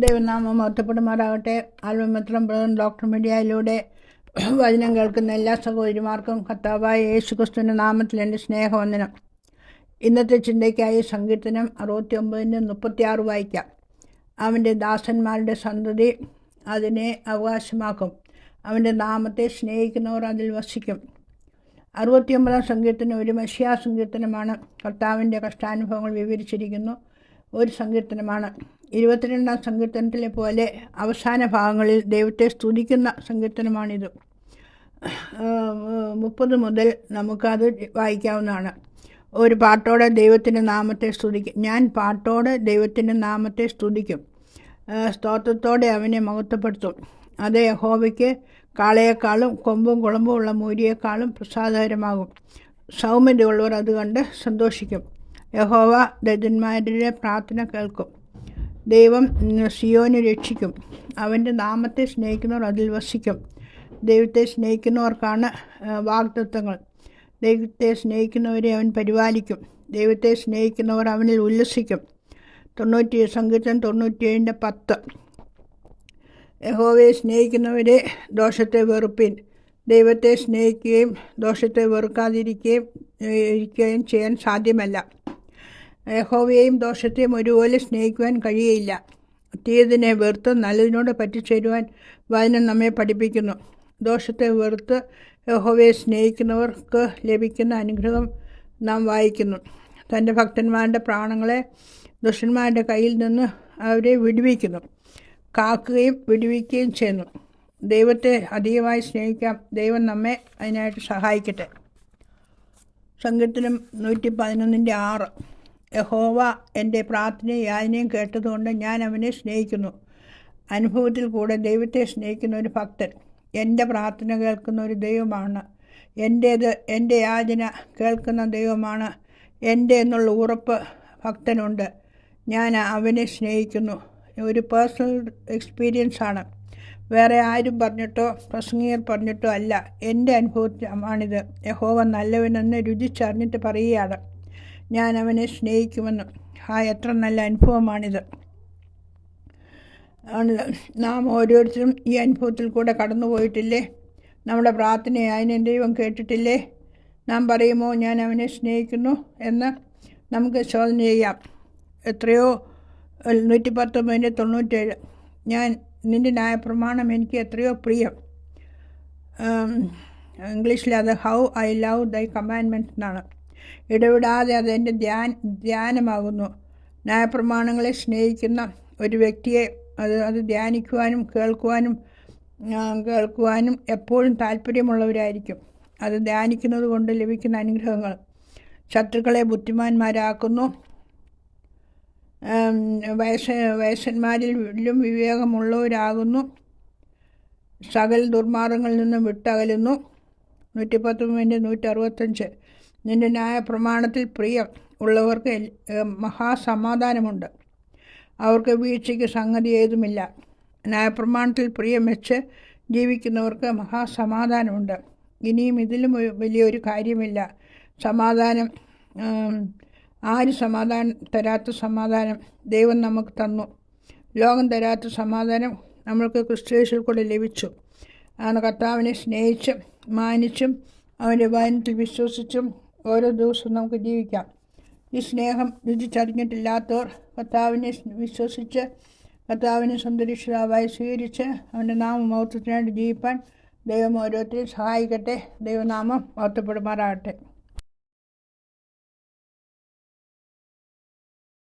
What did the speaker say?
ദൈവനാമം മഹത്വപ്പെടുമാറാകട്ടെ ആൽവമിത്രം brother doctor മീഡിയയിലൂടെ വചനം കേൾക്കുന്ന എല്ലാ സഹോദരിമാർക്കും കർത്താവായ യേശു ക്രിസ്തുവിന്റെ നാമത്തിൽ എന്റെ സ്നേഹവന്ദനം. ഇന്നത്തെ ചിന്തയ്ക്കായി സങ്കീർത്തനം അറുപത്തി ഒമ്പതിന്റെ മുപ്പത്തിയാറ് വായിക്കാം. അവന്റെ ദാസന്മാരുടെ സന്തതി അതിനെ അവകാശമാക്കും. അവന്റെ നാമത്തെ സ്നേഹിക്കുന്നവർ അതിൽ വസിക്കും. അറുപത്തിയൊമ്പതാം സങ്കീർത്തനം ഒരു മഷിയാ സങ്കീർത്തനമാണ്. കർത്താവിന്റെ കഷ്ടാനുഭവങ്ങൾ വിവരിച്ചിരിക്കുന്നു. ഒരു സങ്കീർത്തനമാണ്. ഇരുപത്തിരണ്ടാം സങ്കീർത്തനത്തിലെ പോലെ അവസാന ഭാഗങ്ങളിൽ ദൈവത്തെ സ്തുതിക്കുന്ന സങ്കീർത്തനമാണിത്. മുപ്പത് മുതൽ നമുക്കത് വായിക്കാവുന്നതാണ്. ഒരു പാട്ടോടെ ദൈവത്തിന്റെ നാമത്തെ സ്തുതിക്കും. ഞാൻ പാട്ടോടെ ദൈവത്തിന്റെ നാമത്തെ സ്തുതിക്കും. സ്തോത്രത്തോടെ അവനെ മഹത്വപ്പെടുത്തും. അത് യഹോവയ്ക്ക് കാളയേക്കാളും കൊമ്പും കുളമ്പും ഉള്ള മൂരിയേക്കാളും പ്രസാദകരമാകും. സൗമ്യതയുള്ളവർ അതുകൊണ്ട് കണ്ട് സന്തോഷിക്കും. യഹോവ ദരിദ്രന്മാരുടെ പ്രാർത്ഥന കേൾക്കും. ദൈവം സിയോന് രക്ഷിക്കും. അവന്റെ നാമത്തെ സ്നേഹിക്കുന്നവർ അതിൽ വസിക്കും. ദൈവത്തെ സ്നേഹിക്കുന്നവർക്കാണ് വാഗ്ദത്വങ്ങൾ ദൈവത്തെ സ്നേഹിക്കുന്നവരെ അവൻ പരിപാലിക്കും. ദൈവത്തെ സ്നേഹിക്കുന്നവർ അവനിൽ ഉല്ലസിക്കും. തൊണ്ണൂറ്റി സങ്കീർത്തനം തൊണ്ണൂറ്റിയേഴിന്റെ പത്ത്. യഹോവയെ സ്നേഹിക്കുന്നവരെ ദോഷത്തെ വെറുപ്പിൻ. ദൈവത്തെ സ്നേഹിക്കുകയും ദോഷത്തെ വെറുക്കാതിരിക്കുകയും ഇരിക്കുകയും ചെയ്യാൻ സാധ്യമല്ല. യഹോവയെയും ദോഷത്തെയും ഒരുപോലെ സ്നേഹിക്കുവാൻ കഴിയയില്ല. തീയതിനെ വെറുത്ത് നല്ലതിനോട് പറ്റിച്ചേരുവാൻ വചനം നമ്മെ പഠിപ്പിക്കുന്നു. ദോഷത്തെ വെറുത്ത് യഹോവയെ സ്നേഹിക്കുന്നവർക്ക് ലഭിക്കുന്ന അനുഗ്രഹം നാം വായിക്കുന്നു. തന്റെ ഭക്തന്മാരുടെ പ്രാണങ്ങളെ ദുഷ്ടന്മാരുടെ കയ്യിൽ നിന്ന് അവരെ വിടുവിക്കുന്നു. കാക്കുകയും വിടുവിക്കുകയും ചെയ്യുന്നു. ദൈവത്തെ അധികമായി സ്നേഹിക്കാം. ദൈവം നമ്മെ അതിനായിട്ട് സഹായിക്കട്ടെ. സങ്കീർത്തനം നൂറ്റി പതിനൊന്നിന്റെ ആറ്. യഹോവ എന്റെ പ്രാർത്ഥനയും കേട്ടതുകൊണ്ട് ഞാൻ അവനെ സ്നേഹിക്കുന്നു. അനുഭവത്തിൽ കൂടെ ദൈവത്തെ സ്നേഹിക്കുന്ന ഒരു ഭക്തൻ എന്റെ പ്രാർത്ഥന കേൾക്കുന്ന ഒരു ദൈവമാണ്. എന്റേത് എന്റെ യാചന കേൾക്കുന്ന ദൈവമാണ്. എന്റെ എന്നുള്ള ഉറപ്പ് ഭക്തനുണ്ട്. ഞാൻ അവനെ സ്നേഹിക്കുന്നു. ഒരു പേഴ്സണൽ എക്സ്പീരിയൻസ് ആണ്. വേറെ ആരും പറഞ്ഞിട്ടോ പ്രസംഗികർ പറഞ്ഞിട്ടോ അല്ല. എന്റെ അനുഭവമാണിത് യഹോവ നല്ലവനെന്ന് രുചിച്ചറിഞ്ഞിട്ട് പറയുകയാണ്. ഞാൻ അവനെ സ്നേഹിക്കുമെന്ന്. ആ എത്ര നല്ല അനുഭവമാണിത്. നാം ഓരോരുത്തരും ഈ അനുഭവത്തിൽ കൂടെ കടന്നു പോയിട്ടില്ലേ? നമ്മുടെ പ്രാർത്ഥനയെ അതിനെ ദൈവം കേട്ടിട്ടില്ലേ? നാം പറയുമോ ഞാൻ അവനെ സ്നേഹിക്കുന്നു എന്ന് നമുക്ക് ശോധന ചെയ്യാം. എത്രയോ നൂറ്റി പത്തൊമ്പതിന്റെ തൊണ്ണൂറ്റേഴ്. ഞാൻ നിന്റെ ന്യായപ്രമാണം എനിക്ക് എത്രയോ പ്രിയം. ഇംഗ്ലീഷിൽ അത് ഹൗ ഐ ലവ് ദൈ കമാൻമെന്റ് എന്നാണ്. ഇടവിടാതെ അതെന്റെ ധ്യാൻ ധ്യാനമാകുന്നു. ന്യായപ്രമാണങ്ങളെ സ്നേഹിക്കുന്ന ഒരു വ്യക്തിയെ അത് അത് ധ്യാനിക്കുവാനും കേൾക്കുവാനും കേൾക്കുവാനും എപ്പോഴും താല്പര്യമുള്ളവരായിരിക്കും അത് ധ്യാനിക്കുന്നത് കൊണ്ട് ലഭിക്കുന്ന അനുഗ്രഹങ്ങൾ. ശത്രുക്കളെ ബുദ്ധിമാന്മാരാക്കുന്നു. വയസ്സ വയസ്സന്മാരിലും വിവേകമുള്ളവരാകുന്നു. സകൽ ദുർമാർഗങ്ങളിൽ നിന്നും വിട്ടകലുന്നു. നൂറ്റി പത്തൊമ്പതിന്റെ നൂറ്റി ന്യായപ്രമാണത്തിൽ പ്രിയം ഉള്ളവർക്ക് മഹാസമാധാനമുണ്ട്. അവർക്ക് വീഴ്ചയ്ക്ക് സംഗതി ഏതുമില്ല. ന്യായപ്രമാണത്തിൽ പ്രിയം വെച്ച് ജീവിക്കുന്നവർക്ക് മഹാസമാധാനമുണ്ട്. ഇനിയും ഇതിലും വലിയൊരു കാര്യമില്ല. സമാധാനം ആര് സമാധാനം തരാത്ത സമാധാനം ദൈവം നമുക്ക് തന്നു. ലോകം തരാത്ത സമാധാനം നമ്മൾക്ക് ക്രിസ്തുവേശിൽ കൂടെ ലഭിച്ചു. ആണ് കർത്താവിനെ സ്നേഹിച്ചും മാനിച്ചും അവന്റെ വചനത്തിൽ വിശ്വസിച്ചും ഓരോ ദിവസവും നമുക്ക് ജീവിക്കാം. ഈ സ്നേഹം രുചിച്ചറിഞ്ഞിട്ടില്ലാത്തവർ കർത്താവിനെ വിശ്വസിച്ച് കർത്താവിനെ സന്തരിഷിതാവായി സ്വീകരിച്ച് അവന്റെ നാമം മഹത്വത്തിനായിട്ട് ജീവിപ്പാൻ ദൈവം ഓരോരുത്തരെയും സഹായിക്കട്ടെ. ദൈവനാമം മഹത്വപ്പെടുമാറാകട്ടെ.